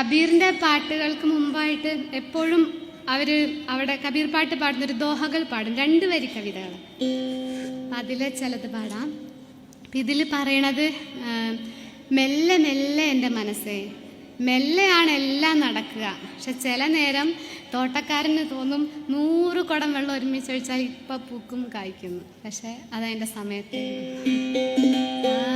കബീറിന്റെ പാട്ടുകൾക്ക് മുമ്പായിട്ട് എപ്പോഴും അവർ അവിടെ കബീർ പാട്ട് പാടുന്ന ഒരു ദോഹകൾ പാടും. രണ്ട് വരി കവിതകൾ. അതിലെ ചിലത് പാടാം. ഇതിൽ പറയണത് മെല്ലെ മെല്ലെ എന്റെ മനസ്സേ മെല്ലെയാണ് എല്ലാം നടക്കുക. പക്ഷെ ചില നേരം തോട്ടക്കാരന് തോന്നും നൂറ് കുടം വെള്ളം ഒരുമിച്ച് ഒഴിച്ചാൽ ഇപ്പം പൂക്കും കായ്ക്കുന്നു. പക്ഷെ അതതിന്റെ സമയത്ത്. ആ,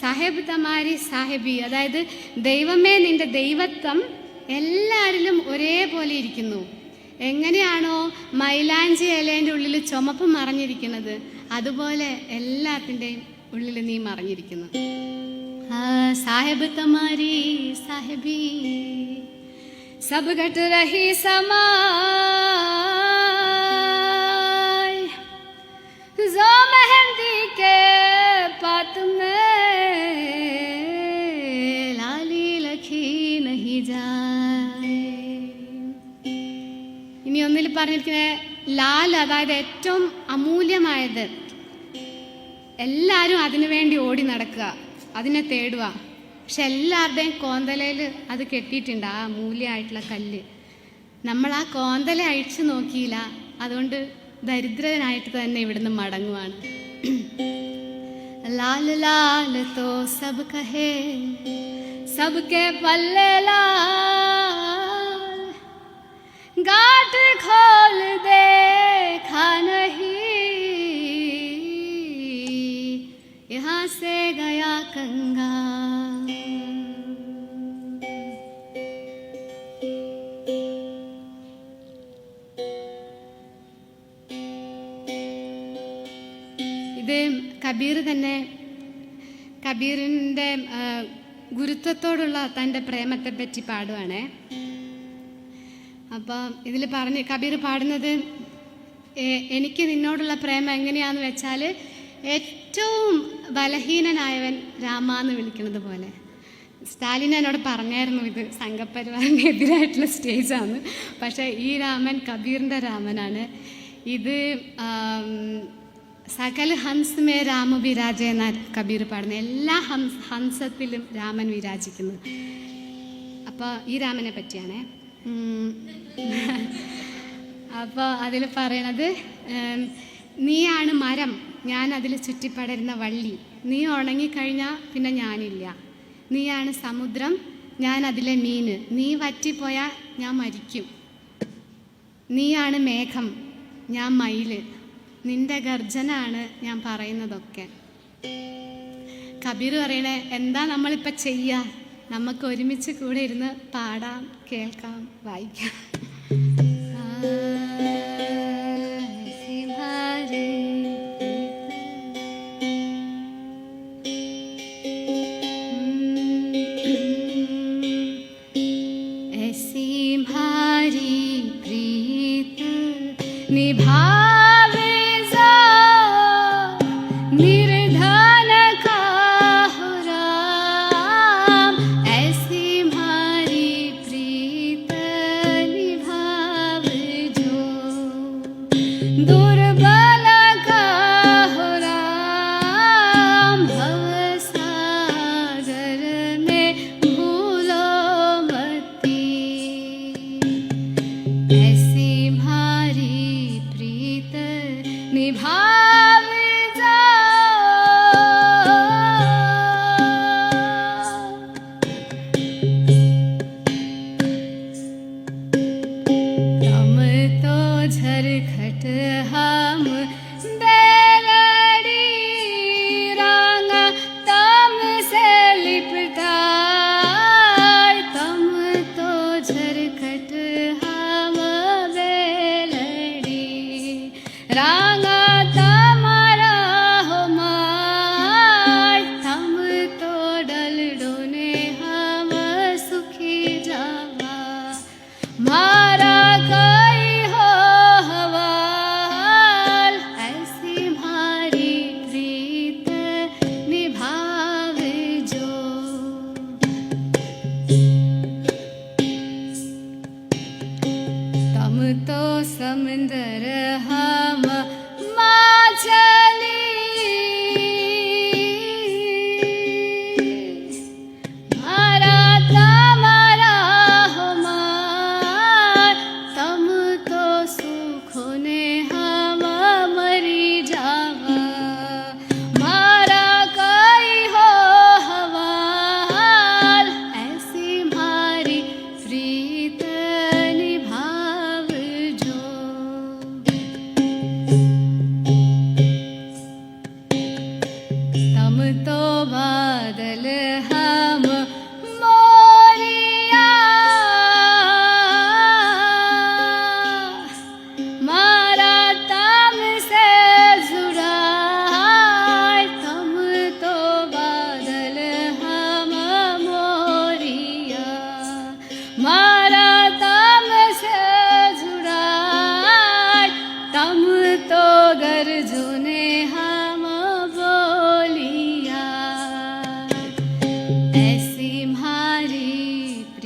സാഹേബ് തമാരി സാഹേബി അതായത് ദൈവമേ നിന്റെ ദൈവത്വം എല്ലാവരിലും ഒരേപോലെ ഇരിക്കുന്നു. എങ്ങനെയാണോ മൈലാഞ്ചി ഇലേന്റെ ഉള്ളിൽ ചുമപ്പ് മറഞ്ഞിരിക്കുന്നത് അതുപോലെ എല്ലാത്തിന്റെയും ഉള്ളിൽ നീ മറിഞ്ഞിരിക്കുന്നു. സാഹേബ് തമാരി സാഹേബി സബ് ഘട്ട് രഹി സമാ പറഞ്ഞിരിക്കുന്നത് ലാൽ അതായത് ഏറ്റവും അമൂല്യമായത് എല്ലാവരും അതിനു വേണ്ടി ഓടി നടക്കുക അതിനെ തേടുക പക്ഷെ എല്ലാവരുടെയും കോന്തലയിൽ അത് കെട്ടിയിട്ടുണ്ട് ആ മൂല്യമായിട്ടുള്ള കല്ല് നമ്മൾ ആ കോന്തല അഴിച്ചു നോക്കിയില്ല അതുകൊണ്ട് ദരിദ്രനായിട്ട് തന്നെ ഇവിടുന്ന് മടങ്ങുവാണ് ലാൽ ലാൽ തോ സബ് കഹേ സബ്കെ പല്ലെ ലാൽ गाट खोल देखा यहाँ से गया कंगा ഇത് കബീർ തന്നെ കബീറിൻ്റെ ആ, ഗുരുത്വത്തോടുള്ള തൻ്റെ പ്രേമത്തെ പറ്റി പാടുവാണേ അപ്പോൾ ഇതിൽ പറഞ്ഞ് കബീർ പാടുന്നത് "എ- എനിക്ക് നിന്നോടുള്ള പ്രേമം എങ്ങനെയാന്ന് വെച്ചാൽ ഏറ്റവും ബലഹീനനായവൻ രാമ എന്ന് വിളിക്കുന്നത് പോലെ. സ്റ്റാലിൻ എന്നോട് പറഞ്ഞായിരുന്നു ഇത് സംഘപരിവാറിന് എതിരായിട്ടുള്ള സ്റ്റേജാണ് പക്ഷേ ഈ രാമൻ കബീറിന്റെ രാമനാണ്. ഇത് സകല ഹംസ് മേ രാമ വിരാജ എന്ന കബീർ പാടുന്ന എല്ലാ ഹംസ് ഹംസത്തിലും രാമൻ വിരാജിക്കുന്നു അപ്പോൾ ഈ രാമനെ പറ്റിയാണേ. അപ്പോൾ അതിൽ പറയണത് നീയാണ് മരം. ഞാൻ അതിൽ ചുറ്റിപ്പടരുന്ന വള്ളി. നീ ഉണങ്ങിക്കഴിഞ്ഞാൽ പിന്നെ ഞാനില്ല. നീയാണ് സമുദ്രം ഞാൻ അതിലെ മീൻ. നീ വറ്റിപ്പോയാൽ ഞാൻ മരിക്കും. നീയാണ് മേഘം ഞാൻ മയിൽ. നിന്റെ ഗർജനാണ് ഞാൻ പറയുന്നതൊക്കെ. കബീർ പറയണേ എന്താ നമ്മളിപ്പോൾ ചെയ്യുക നമുക്ക് ഒരുമിച്ച് കൂടെ ഇരുന്ന് പാടാം കേൾക്കാം വായിക്കാം.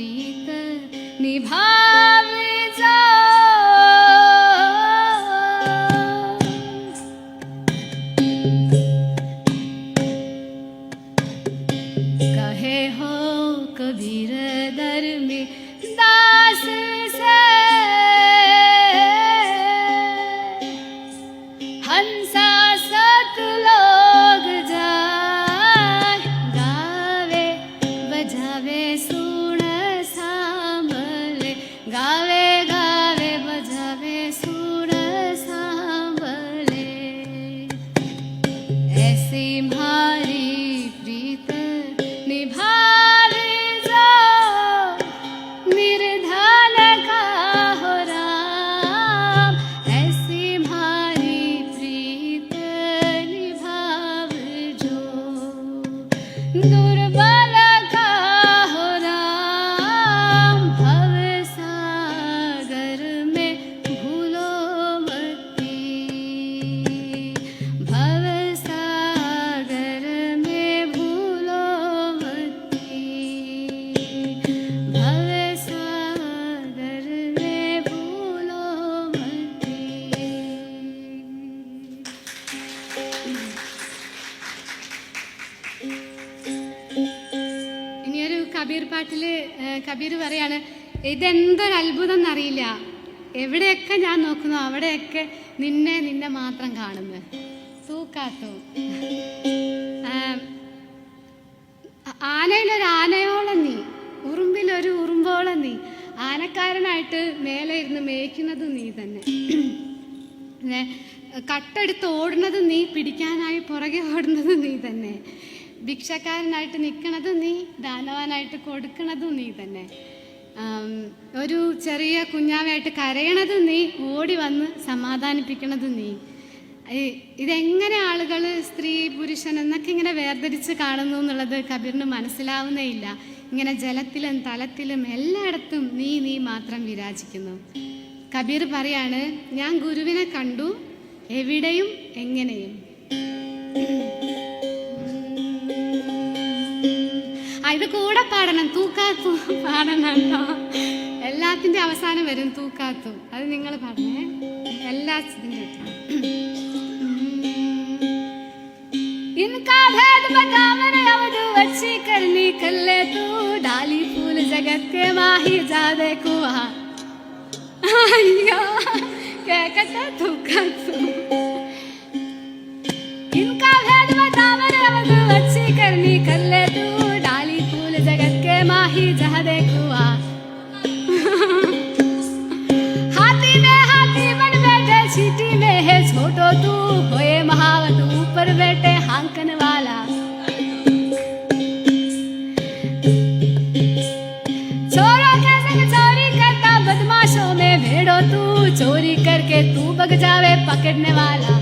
म्हारी प्रीत Same. high. കബീർ പറയാണ് ഇതെന്തൊരു അത്ഭുതം എന്നറിയില്ല എവിടെയൊക്കെ ഞാൻ നോക്കുന്നു അവിടെയൊക്കെ നിന്നെ നിന്നെ മാത്രം കാണുന്നു. തൂക്കാത്തു. ആനയിലൊരു ആനയോളം നീ ഉറുമ്പിലൊരു ഉറുമ്പോളം നീ ആനക്കാരനായിട്ട് മേലെ ഇരുന്ന് മേയ്ക്കുന്നത് നീ തന്നെ. കട്ടെടുത്ത് ഓടുന്നത് നീ പിടിക്കാനായി പുറകെ ഓടുന്നത് നീ തന്നെ. ഭിക്ഷക്കാരനായിട്ട് നിൽക്കണത് നീ ദാനവാനായിട്ട് കൊടുക്കണതും നീ തന്നെ. ഒരു ചെറിയ കുഞ്ഞാവയായിട്ട് കരയണത് നീ ഓടി വന്ന് സമാധാനിപ്പിക്കണത് നീ. ഇതെങ്ങനെ ആളുകൾ സ്ത്രീ പുരുഷൻ എന്നൊക്കെ ഇങ്ങനെ വേർതിരിച്ച് കാണുന്നു എന്നുള്ളത് കബീറിന് മനസ്സിലാവുന്നേ ഇല്ല. ഇങ്ങനെ ജലത്തിലും തലത്തിലും എല്ലായിടത്തും നീ നീ മാത്രം വിരാജിക്കുന്നു. കബീർ പറയാണ് ഞാൻ ഗുരുവിനെ കണ്ടു എവിടെയും എങ്ങനെയും. കൂടെ പാടണം തൂക്കാത്തു പാടണോ എല്ലാത്തിന്റെ അവസാനം വരും തൂക്കാത്തു. അത് നിങ്ങൾ പറഞ്ഞേ. എല്ലാ ഇൻകാ ഭേദ ബാമര അവധു വച്ചി കല്ലേ തൂ. ഡാലി പൂല ജഗത് കേ മാഹി ജാദേ കുവാ. അയ്യോ കേ കട്ട തുക്കത്തു. ഇൻകാ ഭേദ ബാമര അവധു വച്ചി കർണി കല്ലേ തൂ. माही जादे कुआ हाथी में हाथी बन बैठे, सीटी में है छोटो तू। होए महावत, ऊपर बैठे हांकन वाला। छोरों के संग चोरी करता बदमाशों में भेड़ो तू। चोरी करके तू बग जावे पकड़ने वाला।